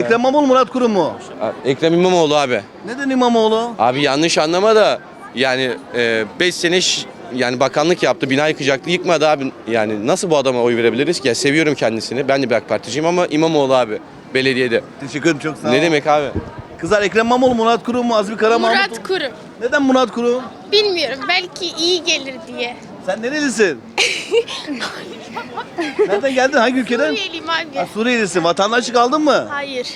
Ekrem İmamoğlu Murat Kurum mu? Ekrem İmamoğlu abi. Neden İmamoğlu? Abi yanlış anlama da yani 5 sene ş- yani bakanlık yaptı, bina yıkacaktı, yıkmadı abi. Yani nasıl bu adama oy verebiliriz ki? Ya seviyorum kendisini. Ben de bir AK Particiyim ama İmamoğlu abi belediyede. Teşekkür ederim çok sağ ol. Ne demek abi? Kızlar Ekrem İmamoğlu Murat Kurum mu? Azmi Kara Mahmut mu? Murat Kurum. Neden Murat Kurum? Bilmiyorum belki iyi gelir diye. Sen nerelisin? Nereden geldin? Hangi ülkeden? Suriyeliyim abi. Ha, Suriyelisin. Vatandaşlık aldın mı? Hayır.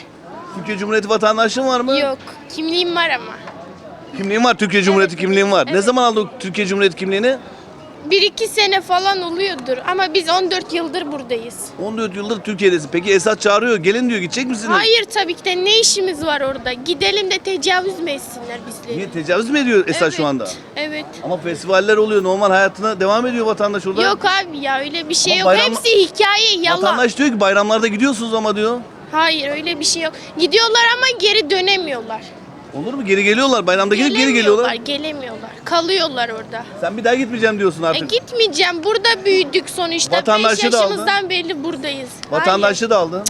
Türkiye Cumhuriyeti vatandaşlığın var mı? Yok. Kimliğim var ama. Kimliğin var. Türkiye Cumhuriyeti kimliğin var. Ne zaman aldın Türkiye Cumhuriyeti kimliğini? Bir iki sene falan oluyordur ama biz 14 yıldır buradayız. 14 yıldır Türkiye'desin. Peki Esat çağırıyor. Gelin diyor. Gidecek misiniz? Hayır tabii ki de ne işimiz var orada? Gidelim de tecavüz mü etsinler bizleri? Niye tecavüz mü ediyor Esat şu anda? Evet. Ama festivaller oluyor. Normal hayatına devam ediyor vatandaş orada. Yok abi ya öyle bir şey Ama yok. bayram- Hepsi hikaye yalan. Vatandaş diyor ki bayramlarda gidiyorsunuz ama diyor. Hayır öyle bir şey yok. Gidiyorlar ama geri dönemiyorlar. Olur mu? Geri geliyorlar. Bayramda gidip geri geliyorlar. Gelemiyorlar. Kalıyorlar orada. Sen bir daha gitmeyeceğim diyorsun E artık. gitmeyeceğim. Burada büyüdük sonuçta. 5 Vatandaşlığı da aldın. yaşımızdan beri buradayız. Vatandaşlığı da aldın.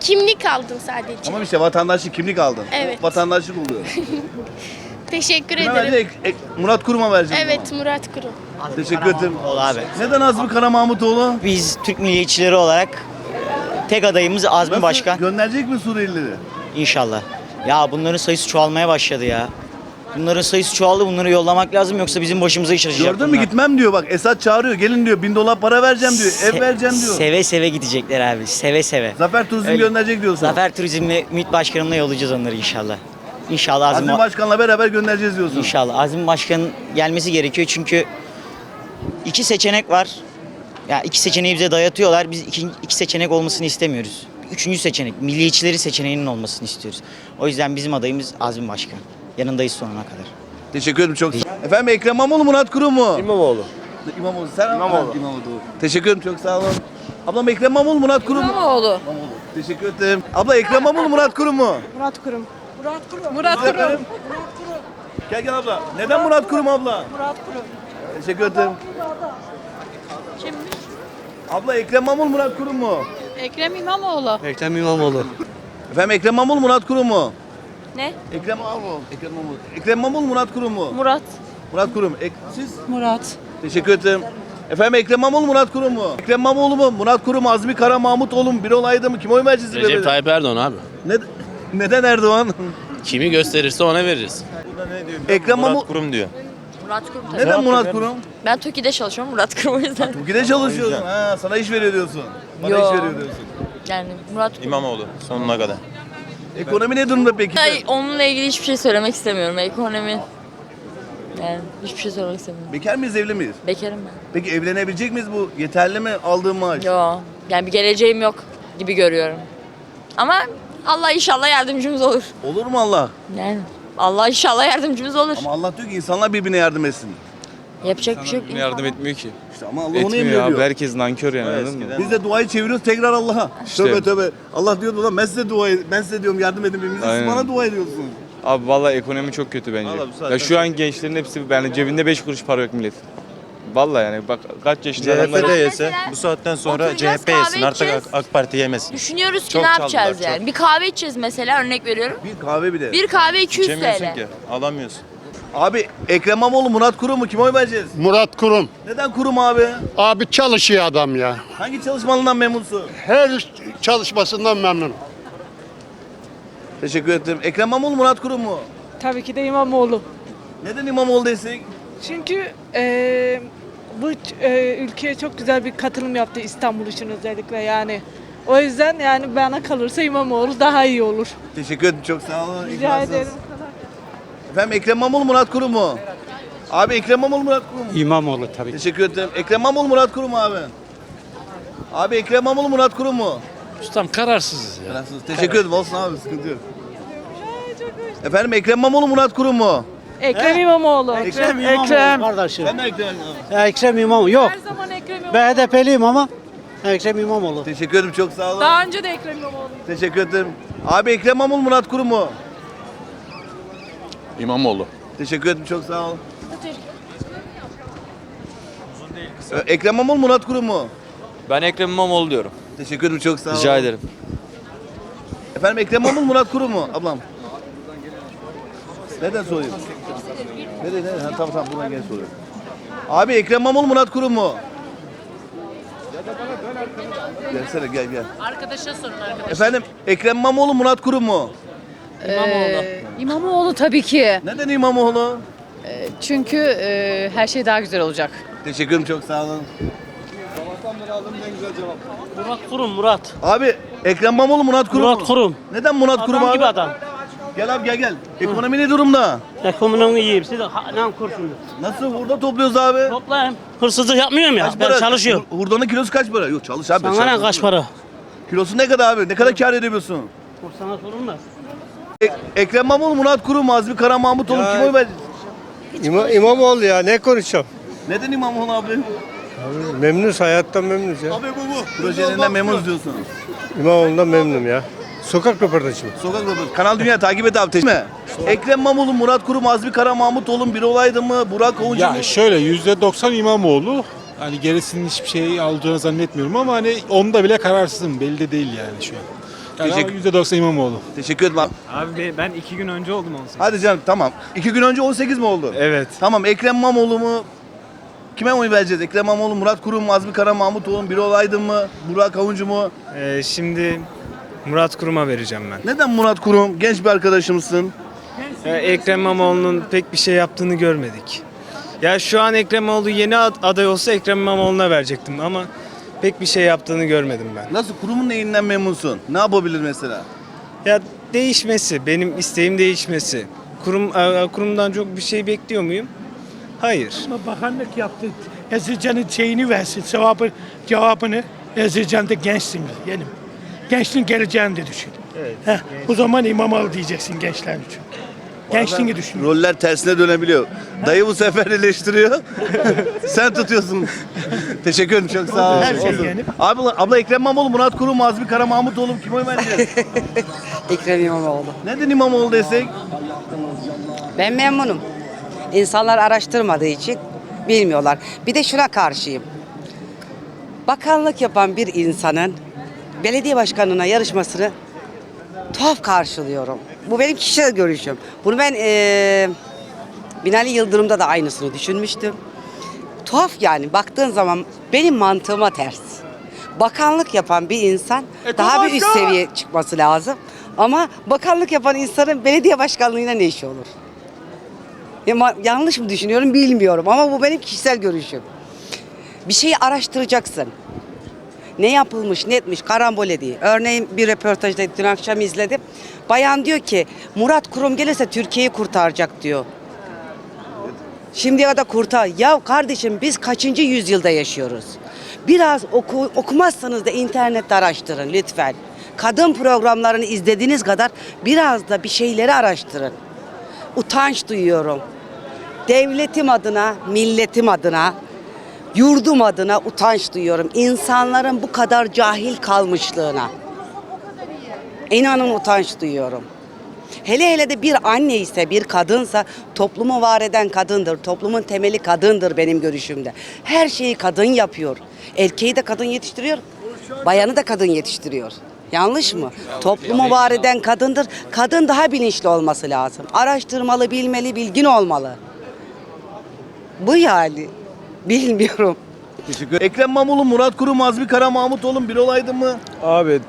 Kimlik aldım sadece. Tamam işte vatandaşlık kimlik aldın. Evet. O Vatandaşlık oluyor. Teşekkür Kime ederim. verecek? Ek- Murat Kurum'a vereceğim. Evet Murat Kurum. Teşekkür ederim. Ol abi. Neden Azmi Kara Mahmutoğlu? Biz Türk milliyetçileri olarak e, tek adayımız Azmi Nasıl? Başkan. Gönderecek mi Suriyelileri? İnşallah. Ya bunların sayısı çoğalmaya başladı ya. Bunların sayısı çoğaldı. Bunları yollamak lazım yoksa bizim başımıza iş açacak Gördün mü bunlar. gitmem diyor bak. Esat çağırıyor. Gelin diyor. Bin dolar para vereceğim diyor. Ev Se- vereceğim diyor. Seve seve gidecekler abi. Seve seve. Zafer Turizm Öyle. gönderecek diyorsun. Zafer Turizm'le MİT Başkanı'na yollayacağız onları inşallah. İnşallah Azmi, Azmi Başkan'la beraber göndereceğiz diyorsun. İnşallah Azmi Başkan'ın gelmesi gerekiyor çünkü iki seçenek var. Ya iki seçeneği bize dayatıyorlar. Biz iki, iki seçenek olmasını istemiyoruz. Üçüncü seçenek, milliyetçileri seçeneğinin olmasını istiyoruz. O yüzden bizim adayımız Azmi Başkan. Yanındayız sonuna kadar. Teşekkür ederim çok. Efendim Ekrem İmamoğlu Murat Kurum mu? İmamoğlu. İmamoğlu. Sen İmamoğlu. İmamoğlu. Teşekkür ederim çok sağ olun. Ablam Ekrem İmamoğlu Murat Kurum mu? İmamoğlu. İmamoğlu. Teşekkür ederim. Abla Ekrem İmamoğlu Murat Kurum mu? Murat Kurum. Murat Kurum. Murat Efendim? Kurum. Gel gel abla. Neden Murat Kurum abla? Murat Kurum. Teşekkür ederim. Abla Ekrem İmamoğlu Murat Kurum mu? Ekrem İmamoğlu. Ekrem İmamoğlu. Efendim Ekrem İmamoğlu Murat Kurum mu? Ne? Ekrem İmamoğlu. Ekrem İmamoğlu. Ekrem İmamoğlu Murat Kurum mu? Murat. Murat Kurum. Ek- siz? Murat. Teşekkür ederim. Efendim Ekrem İmamoğlu Murat Kurum mu? Ekrem İmamoğlu mu? Murat Kurum, Azmi Kara Mahmutoğlu mu? Bir olaydı mı? Kim oy vereceğiz? Recep Tayyip Erdoğan abi. Ne, neden Erdoğan? Kimi gösterirse ona veririz. Ekrem İmamoğlu... Kurum diyor. Murat Kurum tabii. Neden Murat Kurum? Ben TOKİ'de çalışıyorum Murat Kurum o yüzden. Ülkede çalışıyorsun. Ha, sana iş veriyor diyorsun. Bana Yo. iş veriyor diyorsun. Yani Murat. İmamoğlu sonuna kadar. Ekonomi ne durumda peki? Ay, onunla ilgili hiçbir şey söylemek istemiyorum. Ekonomi. Yani hiçbir şey söylemek istemiyorum. Bekar mıyız, evli miyiz? Bekarım ben. Peki evlenebilecek miyiz bu? Yeterli mi aldığın maaş? Yo. Yani bir geleceğim yok gibi görüyorum. Ama Allah inşallah yardımcımız olur. Olur mu Allah? Yani Allah inşallah yardımcımız olur. Ama Allah diyor ki insanlar birbirine yardım etsin. Yapacak bir şey yok. Yardım etmiyor ki. İşte ama Allah onu Etmiyor emrediyor. abi. Herkes nankör yani anladın mı? Biz de duayı çeviriyoruz tekrar Allah'a. İşte. Tövbe tövbe. Allah diyordu lan ben size dua ben size diyorum yardım edin birbirinize. Siz Aynen. bana dua ediyorsunuz. Abi vallahi ekonomi çok kötü bence. Vallahi bu saatten Ya şu an gençlerin hepsi yani cebinde 5 kuruş para yok millet. Vallahi yani bak kaç yaşında adamlar CHP de yese bu saatten sonra Oturacağız, CHP yesin kahve artık AK. AK Parti yemesin. Düşünüyoruz ki Çok ne çaldılar, yapacağız çok. yani. Bir kahve içeceğiz mesela örnek veriyorum. Bir kahve bile. Bir kahve 200 İçemiyorsun TL. ki alamıyorsun. Abi Ekrem İmamoğlu Murat Kurum mu? Kime oy vereceğiz? Murat Kurum. Neden Kurum abi? Abi çalışıyor adam ya. Hangi çalışmalından memnunsun? Her çalışmasından memnunum. Teşekkür ederim. Ekrem İmamoğlu Murat Kurum mu? Tabii ki de İmamoğlu. Neden İmamoğlu desek? Çünkü eee, bu eee, ülkeye çok güzel bir katılım yaptı İstanbul için özellikle yani. O yüzden yani bana kalırsa İmamoğlu daha iyi olur. Teşekkür ederim çok sağ olun. Rica İkramsınız. ederim. Efendim Ekrem İmamoğlu Murat Kurum mu? Abi Ekrem İmamoğlu Murat Kurum mu? İmamoğlu tabii. Teşekkür ederim. Ekrem İmamoğlu Murat Kurum mu abi? Abi Ekrem İmamoğlu Murat Kurum mu? Ustam kararsızız ya. Kararsız. Teşekkür ederim. Olsun abi sıkıntı yok. Efendim Ekrem İmamoğlu Murat Kurum mu? Ekrem İmamoğlu. Ekrem Ekrem. Kardeşim. Ben de Ekrem abi. Ekrem İmamoğlu. Yok. Her zaman Ekrem İmamoğlu. Ben HDP'liyim ama Ekrem İmamoğlu. Teşekkür ederim çok sağ olun. Daha önce de Ekrem İmamoğlu. Teşekkür ederim. Abi Ekrem İmamoğlu Murat Kurum mu? İmamoğlu. Teşekkür ederim çok sağ olun. Ee, Ekrem İmamoğlu Murat Kurum mu? Ben Ekrem İmamoğlu diyorum. Teşekkür ederim çok sağ olun. Rica ederim. Efendim Ekrem İmamoğlu Murat Kurum mu ablam? Neden sorayım? Nereye nereye? Ha, tamam tamam buradan gel soruyorum. Abi Ekrem İmamoğlu Murat Kurum mu? Gelsene gel gel. Arkadaşa sorun arkadaş. Efendim Ekrem İmamoğlu Murat Kurum mu? İmamoğlu. İmamoğlu tabii ki. Neden İmamoğlu? Çünkü e, her şey daha güzel olacak. Teşekkür ederim çok sağ olun. Murat Kurum Murat. Abi Ekrem İmamoğlu Murat Kurum Murat mu? Kurum. Neden Murat Kurum Adam abi? gibi adam. Gel abi gel gel. Ekonomi ne durumda? Ekonominin iyiyim. Siz de ne kurşunuz. Nasıl burada topluyoruz abi? Toplayayım. Hırsızlık yapmıyorum ya. Kaç ben para? çalışıyorum. Hur- Hurdanın kilosu kaç para? Yok çalış abi. Sana ne kaç para? Kilosu ne kadar abi? Ne kadar kar edebiliyorsun? Sana sorulmaz. Ekrem İmamoğlu, Murat Kurum, Azmi Kara Mahmutoğlu Ya- kim oy verecek? İma, İmamoğlu ya ne konuşacağım? Neden İmamoğlu abi? Memnunuz hayattan memnunuz ya. Projelerinden memnunuz diyorsun. İmamoğlu'ndan memnunum ya. Sokak röportajı. Sokak röportajı. Kanal Dünya takip et abi. Teşekkür ederim. Ekrem İmamoğlu, Murat Kurum, Azmi Kara Mahmutoğlu'nun bir olaydı mı? Burak Oğuncu mu? Ya şöyle %90 İmamoğlu. Hani gerisinin hiçbir şey alacağını zannetmiyorum ama hani onda bile kararsızım. Belli de değil yani şu an. Yani ama Teşekkür- %90 İmamoğlu. Teşekkür ederim abi. Abi ben iki gün önce oldum 18. Hadi canım tamam. İki gün önce 18 mi oldu? Evet. Tamam Ekrem İmamoğlu mu? Kime oy vereceğiz? Ekrem İmamoğlu, Murat Kurum mu? Azmi Kara Mahmutoğlu'nun bir olaydı mı? Burak Avuncu mu? Ee, şimdi Murat Kurum'a vereceğim ben. Neden Murat Kurum? Genç bir arkadaşımsın. Ee, Ekrem İmamoğlu'nun pek bir şey yaptığını görmedik. Ya şu an Ekrem İmamoğlu yeni ad- aday olsa Ekrem İmamoğlu'na verecektim ama pek bir şey yaptığını görmedim ben. Nasıl kurumun neyinden memnunsun? Ne yapabilir mesela? Ya değişmesi, benim isteğim değişmesi. Kurum e, kurumdan çok bir şey bekliyor muyum? Hayır. Bakanlık yaptı. Ezilcan'ın şeyini versin. Sevabı, cevabını. Ezilcan'da gençsin yenim. Gençliğin geleceğini de düşün. Evet. o zaman İmamoğlu diyeceksin gençler için. Gençliğini düşün. Roller tersine dönebiliyor. Dayı bu sefer eleştiriyor. Sen tutuyorsun. Teşekkür ederim çok sağ ol. Her şey Olsun. yenip. Abla, abla Ekrem İmamoğlu, Murat Kurum, Azmi Kara Mahmutoğlu kim oy vereceğiz? Ekrem İmamoğlu. Neden İmamoğlu desek? Ben memnunum. İnsanlar araştırmadığı için bilmiyorlar. Bir de şuna karşıyım. Bakanlık yapan bir insanın belediye başkanına yarışmasını tuhaf karşılıyorum. Bu benim kişisel görüşüm. Bunu ben eee Binali Yıldırım'da da aynısını düşünmüştüm. Tuhaf yani baktığın zaman benim mantığıma ters. Bakanlık yapan bir insan daha bir üst seviye çıkması lazım. Ama bakanlık yapan insanın belediye başkanlığına ne işi olur? Ya yanlış mı düşünüyorum bilmiyorum ama bu benim kişisel görüşüm. Bir şeyi araştıracaksın. Ne yapılmış, ne etmiş, karambole değil. Örneğin bir röportajda dün akşam izledim. Bayan diyor ki Murat Kurum gelirse Türkiye'yi kurtaracak diyor. Şimdiye kadar kurtar. Ya kardeşim biz kaçıncı yüzyılda yaşıyoruz? Biraz oku, okumazsanız da internette araştırın lütfen. Kadın programlarını izlediğiniz kadar biraz da bir şeyleri araştırın. Utanç duyuyorum. Devletim adına, milletim adına, yurdum adına utanç duyuyorum. İnsanların bu kadar cahil kalmışlığına. İnanın utanç duyuyorum. Hele hele de bir anne ise bir kadınsa toplumu var eden kadındır. Toplumun temeli kadındır benim görüşümde. Her şeyi kadın yapıyor. Erkeği de kadın yetiştiriyor. Bayanı da kadın yetiştiriyor. Yanlış mı? Toplumu var eden kadındır. Kadın daha bilinçli olması lazım. Araştırmalı, bilmeli, bilgin olmalı. Bu yani. Bilmiyorum. Teşekkür Ekrem İmamoğlu, Murat Kurum, Azmi Kara Mahmutoğlu'nun bir olaydı mı? Abi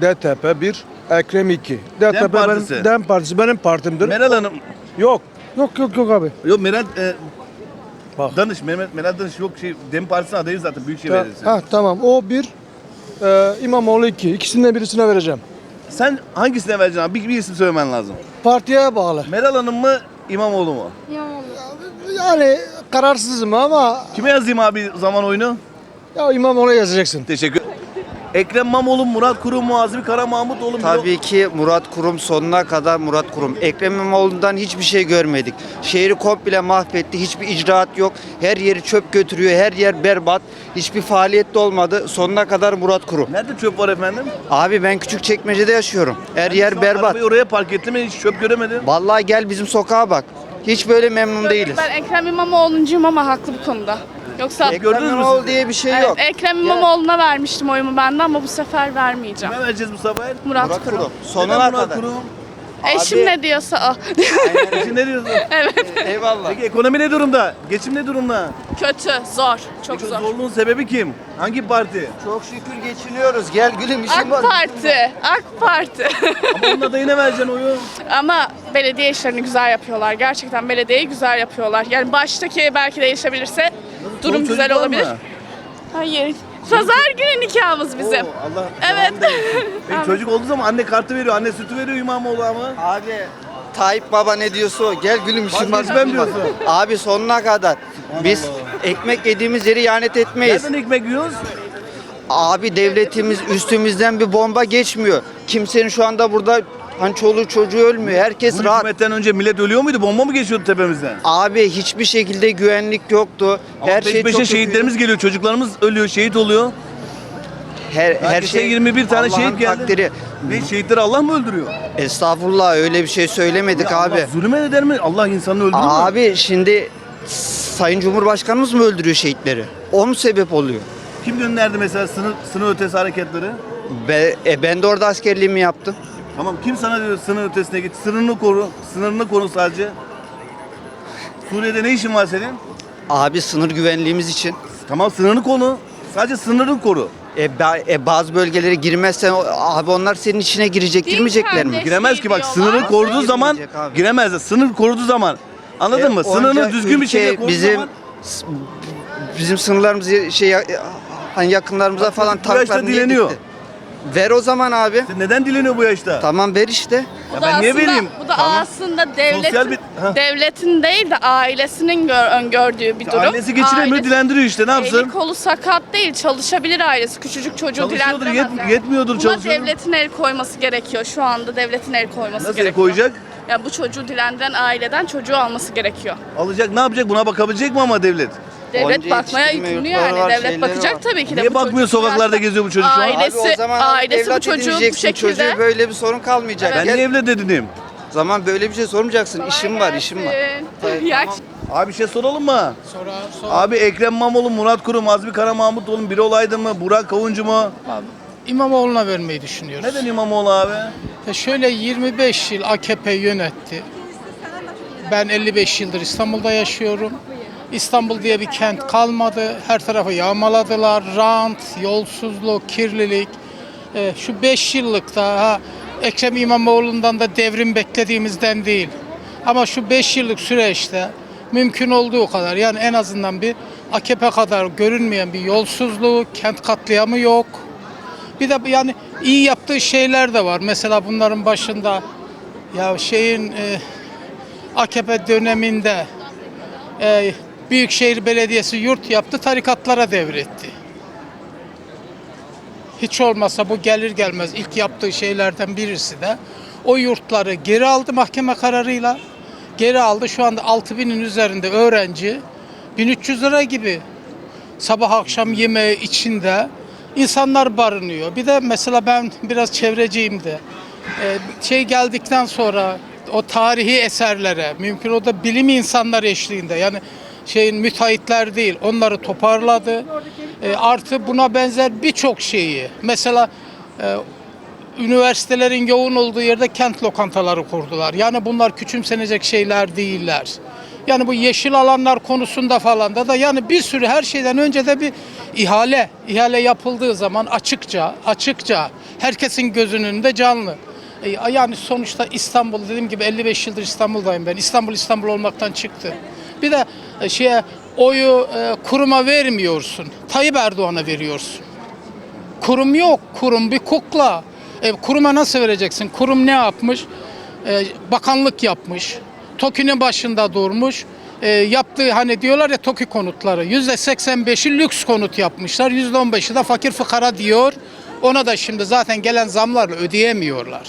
DTP 1, Ekrem 2. DTP Dem Partisi. benim, Dem Partisi benim partimdir. Meral Hanım. yok. Yok yok yok abi. Yok Meral e, Bak. Danış, Mehmet Meral Danış yok şey Dem Partisi'nin adayı zaten Büyükşehir Ta- Belediyesi. ha tamam o bir. Ee, İmamoğlu 2. İkisinden birisine vereceğim. Sen hangisine vereceksin abi? Bir, bir isim söylemen lazım. Partiye bağlı. Meral Hanım mı, İmamoğlu mu? Yani kararsızım ama Kime yazayım abi zaman oyunu? ya İmamoğlu'na yazacaksın. Teşekkür Ekrem İmamoğlu, Murat Kurum mu, Azmi Kara Mahmutoğlu mu? Tabii ki Murat Kurum sonuna kadar Murat Kurum. Ekrem İmamoğlu'ndan hiçbir şey görmedik. Şehri komple mahvetti. Hiçbir icraat yok. Her yeri çöp götürüyor. Her yer berbat. Hiçbir faaliyette olmadı. Sonuna kadar Murat Kurum. Nerede çöp var efendim? Abi ben küçük çekmecede yaşıyorum. Her Şu yer an berbat. Arabayı oraya park ettim hiç çöp göremedim. Vallahi gel bizim sokağa bak. Hiç böyle memnun değiliz. Ben Ekrem İmamoğlu'ncuyum ama haklı bu konuda. Yoksa Gördünüz mü İmamoğlu siz? diye bir şey Evet, yok. Ekrem İmamoğlu'na vermiştim oyumu ben de ama bu sefer vermeyeceğim. Kime vereceğiz bu sefer? Murat, Murat Kurum. Kurum. Neden Sonuna Murat kadar. Kurum? Eşim ne diyorsa o. Eşin ne diyorsun? Eyvallah. Peki ekonomi ne durumda? Geçim ne durumda? Kötü, zor, çok Peki zor. zorluğun sebebi kim? Hangi parti? Çok şükür geçiniyoruz. Gel gülüm işim AK var. Parti, AK Parti. Ama onun adayına vereceksin oyu. Ama belediye işlerini güzel yapıyorlar. Gerçekten belediyeyi güzel yapıyorlar. Yani baştaki belki değişebilirse durum güzel çocuk var olabilir. mı? Hayır. Pazar günü nikahımız bizim. Oo, Allah Evet. Peki çocuk olduğu zaman anne kartı veriyor, anne sütü veriyor İmamoğlu ama. Abi Tayyip Baba ne diyorsa o. Gel gülüm. Vazgeçmem diyorsun. Abi sonuna kadar. Biz ekmek yediğimiz yeri ihanet etmeyiz. Nereden ekmek yiyoruz? Abi devletimiz üstümüzden bir bomba geçmiyor. Kimsenin şu anda burada hani çoluğu çocuğu ölmüyor. Herkes Bu rahat. hükümetten önce millet ölüyor muydu? Bomba mı geçiyordu tepemizden? Abi hiçbir şekilde güvenlik yoktu. Ama her peş şey peşe çok şehitlerimiz geliyor, çocuklarımız ölüyor, şehit oluyor. her, her Herkese şey 21 tane Allah'ın şehit geldi. takdiri. Ne şehitleri Allah mı öldürüyor? Estağfurullah öyle bir şey söylemedik Ya abi. Allah zulüm eder mi? Allah insanı öldürür mü? Abi şimdi Sayın Cumhurbaşkanımız mı öldürüyor şehitleri? O mu sebep oluyor? Kim gönderdi mesela sınır, sınır ötesi hareketleri? Be, e, ben de orada askerliğimi yaptım. Tamam kim sana diyor sınır ötesine git, sınırını koru, sınırını koru sadece. Suriye'de ne işin var senin? Abi sınır güvenliğimiz için. Tamam sınırını koru. Sadece sınırını koru. E, ba- e, bazı bölgelere girmezsen o- abi onlar senin içine girecek, Değil girmeyecekler mi? kardeş. Giremez ki bak diyorlar. sınırı koruduğu zaman girecek abi? giremez. Sınır koruduğu zaman. Anladın E, mı? onca Sınırını düzgün bir ülke şekilde koruduğu bizim zaman s- bizim sınırlarımız şey hani yakınlarımıza Bak, falan yaşta tanklar niye dileniyor. gitti? Ver o zaman abi. Sen neden dileniyor bu yaşta? Tamam ver işte. Bu Ya da ben niye aslında- vereyim? Bu da Tamam. aslında devletin, Sosyal bir- Ha. devletin değil de ailesinin gör, öngördüğü bir durum. Annesi geçiremiyor, Ailesi- dilendiriyor işte ne yapsın? Eli kolu sakat değil, çalışabilir ailesi. Küçücük çocuğu Çalışıyordur, dilendiremez. yet- yani. yetmiyordur Buna devletin el koyması gerekiyor. Şu anda devletin el koyması Nasıl el gerekiyor. koyacak? Yani bu çocuğu dilendiren aileden çocuğu alması gerekiyor. Alacak ne yapacak? Buna bakabilecek mi ama devlet? Devlet Onca bakmaya yetiştirme yükümlü yurtları yani. var, Devlet şeyleri bakacak var. tabii ki de. Niye bu bakmıyor sokaklarda yaşta- geziyor bu çocuk şu an? Ailesi, Abi o zaman ailesi bu evlat çocuğu bu edineceksin, şekilde. Çocuğu böyle bir sorun kalmayacak. Ben Gel. niye evlat edineyim? O zaman böyle bir şey sormayacaksın. İşim var, işim var. İyi tamam. Abi bir şey soralım mı? Sonra Abi Ekrem İmamoğlu, Murat Kurum, Azmi Kara Mahmutoğlu biri olaydı mı? Burak Kavuncu mu? İmamoğlu'na vermeyi düşünüyoruz. Neden İmamoğlu abi? Ya şöyle 25 yıl AKP yönetti. Ben 55 yıldır İstanbul'da yaşıyorum. İstanbul diye bir kent kalmadı. Her tarafı yağmaladılar. Rant, yolsuzluk, kirlilik. Ee, şu 5 yıllıkta ha, Ekrem İmamoğlu'ndan da devrim beklediğimizden değil. Ama şu 5 yıllık süreçte mümkün olduğu kadar yani en azından bir AKP kadar görünmeyen bir yolsuzluğu, kent katliamı yok. Bir de yani iyi yaptığı şeyler de var. Mesela bunların başında ya şeyin e, AKP döneminde e, Büyükşehir Belediyesi yurt yaptı, tarikatlara devretti. Hiç olmazsa bu gelir gelmez ilk yaptığı şeylerden birisi de o yurtları geri aldı mahkeme kararıyla. Geri aldı. Şu anda 6000'in üzerinde öğrenci 1300 lira gibi sabah akşam yemeği içinde insanlar barınıyor. Bir de mesela ben biraz çevreciyim de. Ee, şey geldikten sonra o tarihi eserlere mümkün o da bilim insanları eşliğinde yani şeyin müteahhitler değil onları toparladı. Ee, artı buna benzer birçok şeyi mesela e, üniversitelerin yoğun olduğu yerde kent lokantaları kurdular. Yani bunlar küçümsenecek şeyler değiller. Yani bu yeşil alanlar konusunda falan da da yani bir sürü her şeyden önce de bir ihale, ihale yapıldığı zaman açıkça, açıkça herkesin gözünün önünde canlı. E, Yani sonuçta İstanbul dediğim gibi 55 yıldır İstanbul'dayım ben. İstanbul İstanbul olmaktan çıktı. Bir de e, şeye oyu e, kuruma vermiyorsun. Tayyip Erdoğan'a veriyorsun. Kurum yok. Kurum bir kukla. E, kuruma nasıl vereceksin? Kurum ne yapmış? E, bakanlık yapmış. TOKİ'nin başında durmuş. E, yaptığı hani diyorlar ya TOKİ konutları. Yüzde 85'i lüks konut yapmışlar. Yüzde 15'i de fakir fıkara diyor. Ona da şimdi zaten gelen zamlarla ödeyemiyorlar.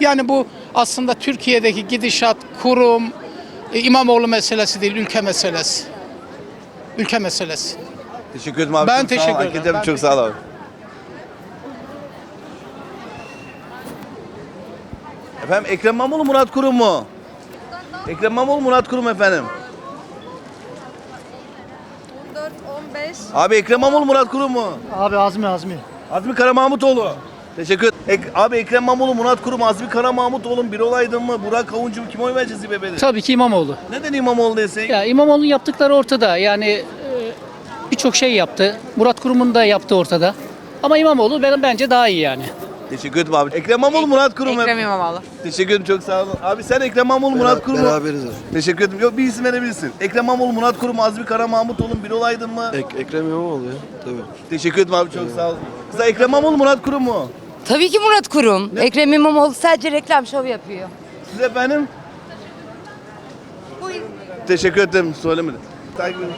Yani bu aslında Türkiye'deki gidişat, kurum, e, İmamoğlu meselesi değil, ülke meselesi. Ülke meselesi. Teşekkür ederim abi. Ben Çok sağ ol. teşekkür ederim. ederim. Ben Çok sağ ol abi. Efendim Ekrem İmamoğlu Murat Kurum mu? Ekrem İmamoğlu Murat Kurum efendim. 14, 15, Abi Ekrem İmamoğlu Murat Kurum mu? Abi Azmi Azmi. Azmi Kara Mahmutoğlu. Teşekkür Ek, Abi Ekrem İmamoğlu, Murat Kurum, Azmi Kara Mahmutoğlu bir olaydın mı? Burak Kavuncu mu? Kime oy vereceğiz İBB'de? Tabii ki İmamoğlu. Neden İmamoğlu desek? Ya İmamoğlu'nun yaptıkları ortada. Yani e, birçok şey yaptı. Murat Kurum'un da yaptığı ortada. Ama İmamoğlu ben, bence daha iyi yani. Teşekkür ederim abi. Ekrem İmamoğlu, Murat Kurum. Ekrem İmamoğlu. Teşekkür ederim çok sağ olun. Abi sen Ekrem İmamoğlu, Murat Kurum mu? Beraberiz. Teşekkür ederim. Yok bir isim verebilirsin. Ekrem İmamoğlu, Murat Kurum, Azmi Kara Mahmutoğlu bir olaydın mı? Ekrem İmamoğlu ya. Tabii. Teşekkür ederim abi çok sağ olun. Kızlar Ekrem İmamoğlu, Murat Kurum mu? Tabii ki Murat Kurum. Ekrem İmamoğlu sadece reklam şov yapıyor. Siz efendim? Teşekkür ederim. Söylemedim. Takip edin.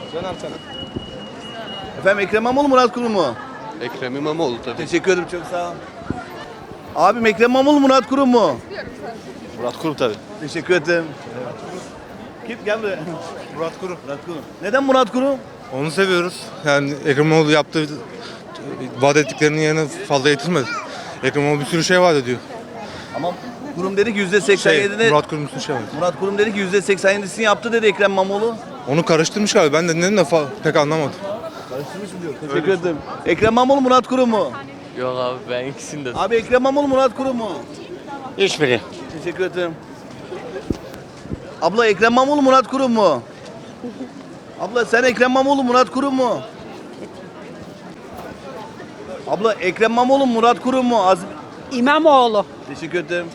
Efendim Ekrem İmamoğlu, Murat Kurum mu? Ekrem İmamoğlu tabii. Teşekkür ederim çok sağ olun. Abim Ekrem İmamoğlu, Murat Kurum mu? Murat Kurum tabii. Teşekkür ederim. Kim gel buraya. Murat Kurum. Murat Kurum. Neden Murat Kurum? Onu seviyoruz. Yani Ekrem İmamoğlu yaptığı vaat ettiklerinin yerine fazla getirmedi. Ekrem İmamoğlu bir sürü şey vaat ediyor. Ama Kurum dedi ki %87'ni Şey, Murat... Murat Kurum bir sürü şey vaat Kurum dedi ki %87'sini yaptı dedi Ekrem İmamoğlu. Onu karıştırmış galiba. Ben de dedim de fa- pek anlamadım. Karıştırmış mı diyor? Teşekkür ederim. Ekrem İmamoğlu, Murat Kurum mu? Yok abi ben ikisini de. Abi Ekrem İmamoğlu, Murat Kurum mu? Hiçbiri. Teşekkür ederim. Abla Ekrem İmamoğlu, Murat Kurum mu? Abla sen Ekrem İmamoğlu, Murat Kurum mu? Abla Ekrem İmamoğlu, Murat Kurum mu? Az... İmamoğlu. Teşekkür ederim.